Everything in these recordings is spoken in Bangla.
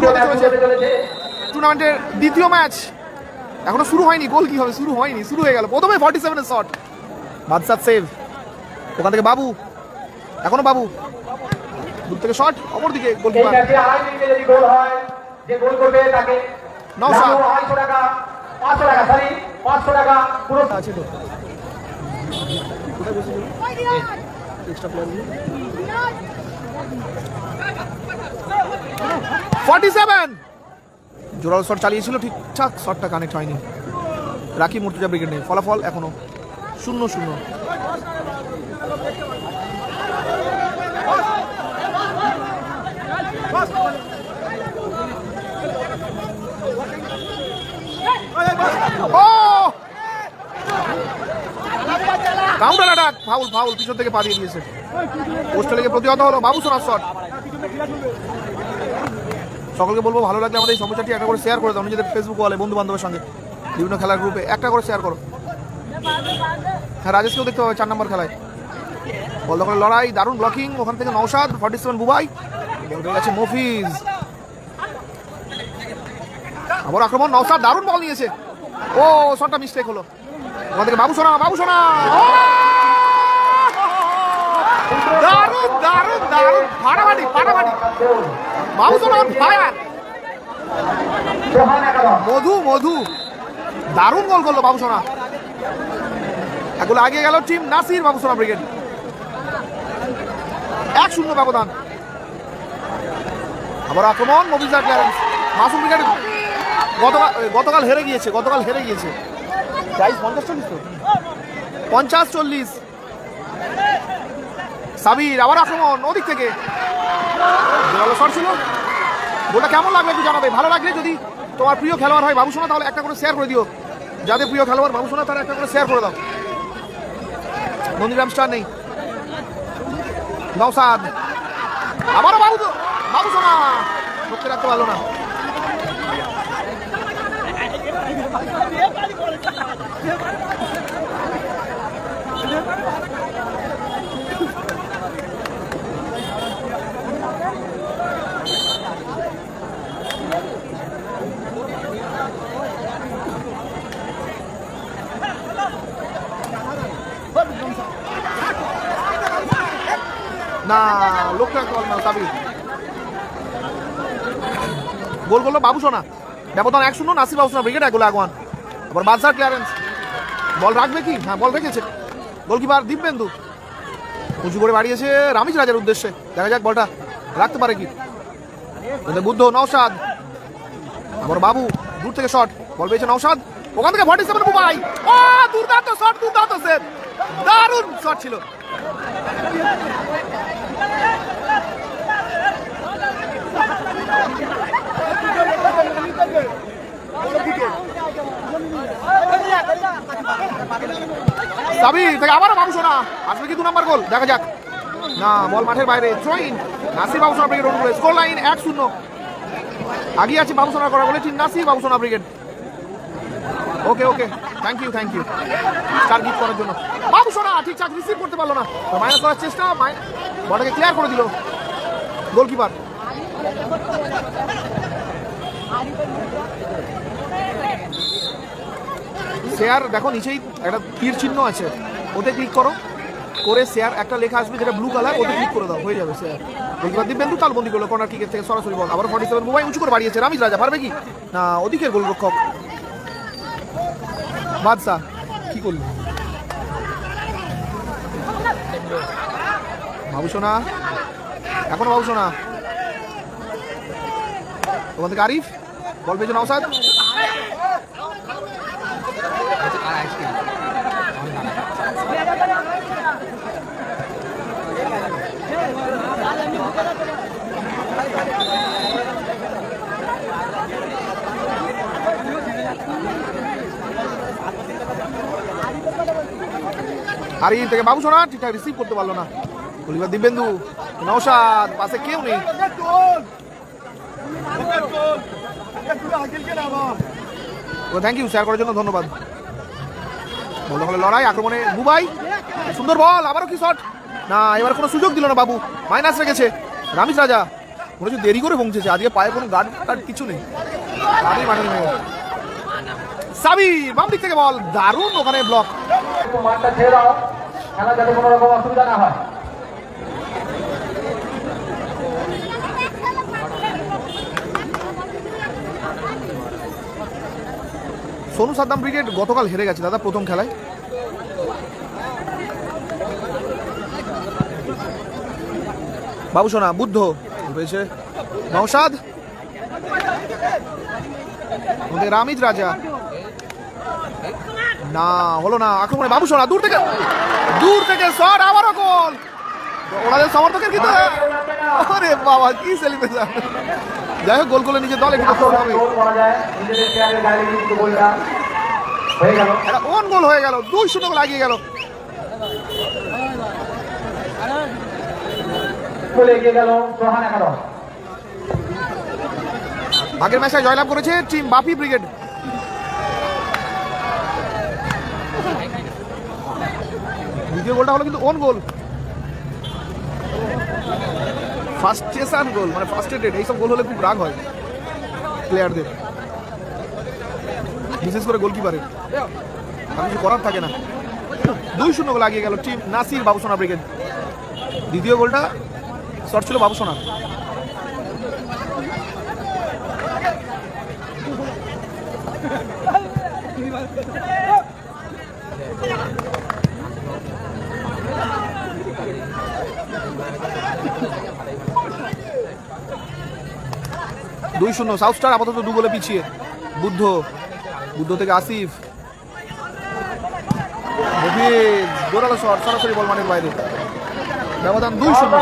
শুরু হতে চলেছে টুর্নামেন্টের দ্বিতীয় ম্যাচ এখনও শুরু হয়নি গোল কি হবে? শুরু হয়নি শুরু হয়ে গেল। প্রথমে ফর্টি সেভেনের শট বাদশাদ সেভ ওখান থেকে বাবু। এখনও বাবু। দূর থেকে শট অপর দিকে গোলকিপার হয় নওশাদ। আড়াইশো ফর্টি সেভেন। জোরাল শট চালিয়েছিল ঠিকঠাক শটটা কানেক্ট হয়নি। রাখি মুর্তুজা ব্রিগেড নেই, ফলাফল এখনও শূন্য শূন্য। কাউন্টার অ্যাটাক ফাউল ফাউল পিছন থেকে পা দিয়ে দিয়েছে। পোস্টে প্রতিহত হলো। বাবু সোনার শট। সকলকে বলব ভালো লাগলে আমাদের এই সমস্যাটি একটা করে শেয়ার করে দাও নিজেদের ফেসবুক ওয়ালে বন্ধু বান্ধবের সঙ্গে। বিভিন্ন খেলার গ্রুপে একটা করে শেয়ার করো। হ্যাঁ রাজেশকেও দেখতে হবে চার নম্বর খেলায়। বল দখলে লড়াই, দারুণ ব্লকিং ওখান থেকে নৌসাদ ফর্টি সেভেন বুবাই আছে মফিজ। আবার আক্রমণ নৌসাদ দারুণ বল নিয়েছে। ও শটটা মিস্টেক হলো। ওখান থেকে বাবু সোনা বাবু সোনা ও! দারুণ দারুণ, ফাটাফাটি ফাটাফাটি। বাবু সোনা ফায়ার। মধু মধু। দারুণ গোল করল বাবু সোনা এগুলো আগে গেল টিম নাসির বাবু সোনা ব্রিগেড। এক শূন্য ব্যবধান। আবার আক্রমণ মবিজার ক্লিয়ারেন্স মাসুম ব্রিগেড গতকাল গতকাল হেরে গিয়েছে, গতকাল হেরে গিয়েছে। প্রাইস পঞ্চাশ চল্লিশ তো। পঞ্চাশ চল্লিশ। সাবির, আবার আক্রমণ ওদিক থেকে। শট ছিল। গোলটা কেমন লাগবে একটু জানাবে? ভালো লাগলে যদি তোমার প্রিয় খেলোয়াড় হয় বাবু সোনা তাহলে একটা করে শেয়ার করে দিও। যাদের প্রিয় খেলোয়াড় বাবু সোনা তারা একটা করে শেয়ার করে দাও। নন্দীরাম স্টার নেই। নওসাদ। আবারও বাবু তো বাবু সোনা ধরতে রাখতে পারল না লোকটা রাখতে পারল না সাবির গোল করল বাবু সোনা। ব্যবধান এক শূন্য, নাসির বাবু সোনা ব্রিগেড এক গোল আগুয়ান। আবার বাদশার ক্লিয়ারেন্স বল রাখবে কি? হ্যাঁ বল রেখেছে। গোলকিপার দীপবেন্দু। উঁচু করে বাড়িয়েছে রামিজ রাজার উদ্দেশ্যে। দেখা যাক বলটা রাখতে পারে কি। বুদ্ধ, নওশাদ। আবার বাবু, দূর থেকে শট বল পেয়েছে নওশাদ। ওখান থেকে সেভেন বুবাই ও, দুর্দান্ত শট দুর্দান্ত সেভ দারুণ শট ছিল। সাবি থেকে আবারও বাবু সোনা আসবে কি দু নম্বর গোল? দেখা যাক। না, বল মাঠের বাইরে। থ্রোইন নাসির বাবু সোনা ব্রিগেড স্কোর লাইন এক শূন্য। আগে আছে বাবু সোনা করা বলে ঠিক বাবু সোনা brigade okay okay thank you thank you star gift করার জন্য। বাবু সোনা ঠিকঠাক রিসিভ করতে পারল না। মাইনাস করার চেষ্টা বলটাকে ক্লিয়ার করে দিল। গোলকিপার শেয়ার, দেখো নিচেই একটা তীর চিহ্ন আছে। ওতে ক্লিক করো। করে শেয়ার, একটা লেখা আসবে যেটা ব্লু কালার ওতে ক্লিক করে দাও। হয়ে যাবে শেয়ার। গোলকিপার দিবেন্দু তালবন্দি করল কর্নার কিকের থেকে সরাসরি বল। আবার ফর্টি সেভেন মোবাইল উঁচু করে বাড়িয়েছে। রামিজ রাজা, পারবে কি? না ওদিকের গোলরক্ষক। বাদশা কি করল? বাবু সোনা এখনও বাবু সোনা ওখান থেকে আরিফ? বল পেয়েছে নওসাদ আর এই থেকে বাবু সোনা, ঠিকঠাক রিসিভ করতে পারল না। গলিবার দিব্যেন্দু নৌসাদ পাশে কেউ নেই। ও থ্যাংক ইউ শেয়ার করার জন্য ধন্যবাদ। বল দখলে লড়াই, আক্রমণে বুবাই সুন্দর বল, আবারও কি শট না, এবার কোনো সুযোগ দিল না বাবু মাইনাস রেখেছে রামিস রাজা। মনে দেরি করে পৌঁছেছে, আজকে পায়ে কোনো গার্ড টার্ড কিছু নেই। গাড়ি মাঠে গেছে। সাবির বাম দিক থেকে বল, দারুণ ওখানে ব্লক মাঠটা ছেড়ে দাও, খেলা যাতে কোনো রকম অসুবিধা না হয়। সোনু সাদ্দাম ব্রিগেড গতকাল হেরে গেছে। দাদা, প্রথম খেলায়? বাবু সোনা, বুদ্ধ রয়েছে নৌসাদ রামিজ রাজা। না, হলো না, আক্রমণে বাবু সোনা, দূর থেকে দূর থেকে শট, আবারও গোল। ওনাদের সমর্থকের কিন্তু আরে বাবা, কি সেলিব্রেশন যাই হোক গোল গোলে নিজের দল একটু করতে হবে হয়ে একটা ওন গোল হয়ে গেল দুই শূন্য লাগিয়ে গেল। আগের ম্যাচে জয়লাভ করেছে টিম বাপি ব্রিগেড দ্বিতীয় গোলটা হলো কিন্তু ওন গোল ফার্স্ট চেসান গোল মানে ফার্স্ট এডেড এইসব গোল হলে খুব রাগ হয় প্লেয়ারদের বিশেষ করে গোলকিপারের আর কিছু করার থাকে না। দুই শূন্য গোল লাগিয়ে গেল টিম নাসির বাবুসোনা ব্রিগেড দ্বিতীয় গোলটা শট ছিল বাবুসোনা। দুই শূন্য, সাউথ স্টার আপাতত দু গোলে পিছিয়ে। বুদ্ধ বুদ্ধ থেকে আসিফ। গোড়ালো শট, সরাসরি বল মানের বাইরে। ব্যবধান দুই শূন্য।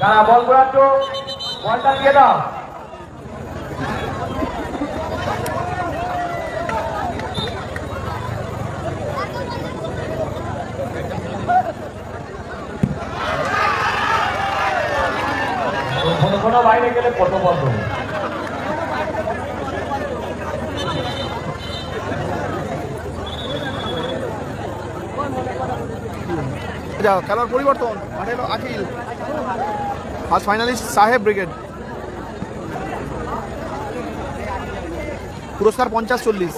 যারা বল করাচ্ছ বলটা দিয়ে দাও। যা খেলার পরিবর্তন, মাঠে এলো Akil first finalist Saheb brigade. পুরস্কার পঞ্চাশ চল্লিশ।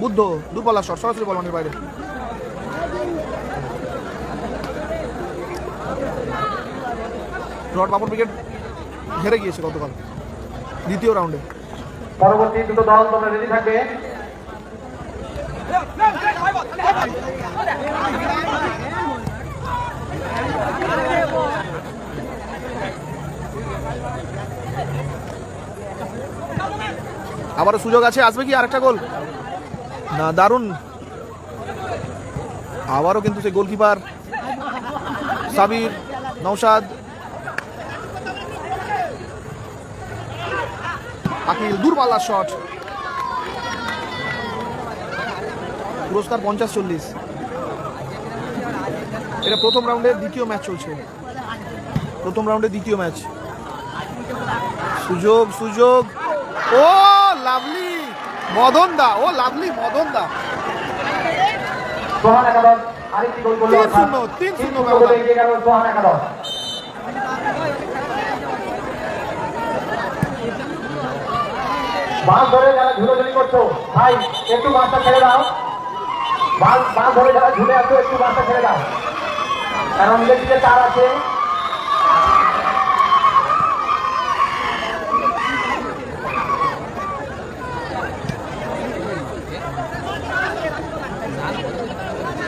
বুদ্ধ, দুপাল্লা শট সরাসরি বল বাইরে। রড পাপড় ব্রিগেড হেরে গিয়েছে গতকাল, দ্বিতীয় রাউন্ডে পরবর্তী দুটো দল তোমরা রেডি থাকবে। আবারও সুযোগ আছে, আসবে কি আরেকটা গোল? না, দারুণ। আবারও কিন্তু সেই গোলকিপার সাবির নৌসাদ আকিল দূরপাল্লার শট। পুরস্কার পঞ্চাশ চল্লিশ। এটা প্রথম রাউন্ডের দ্বিতীয় ম্যাচ চলছে। প্রথম রাউন্ডের দ্বিতীয় ম্যাচ। সুযোগ সুযোগ। ও লাভলি মদন দা ও লাভলি মদন দা। তিন শূন্য, শূন্য বাস ধরে যারা ঝুলোঝুলি করছ ভাই একটু বাসটা ছেড়ে দাও।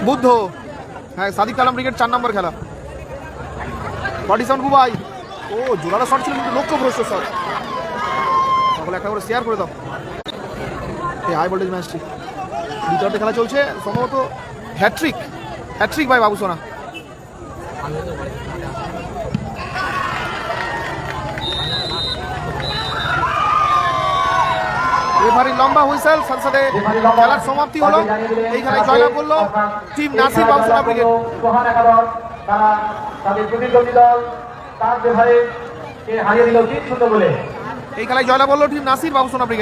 বুদ্ধ। হ্যাঁ সাদিক কালাম ব্রিগেড চার নম্বর খেলা। Forty seven Bubai. ও, জোরালো শট ছিল, কিন্তু লক্ষ্যভ্রষ্ট শট সকলে একটা করে শেয়ার করে দাও। এই হাই ভোল্টেজ ম্যাচটি দ্বিতীয়তে খেলা চলছে, সম্ভবত হ্যাট্রিক হ্যাট্রিক ভাই বাবু সোনা। রেফারি লম্বা হুইসেল, সাথে খেলার সমাপ্তি হলো। এই খেলায় জয়লাভ করল টিম নাসির বাবুসোনা ব্রিগেড সোহান একাদশ তারা তাদের প্রতিদ্বন্দ্বী এই খেলায় জয়লাভ করল টিম নাসির বাবুসোনা ব্রিগেড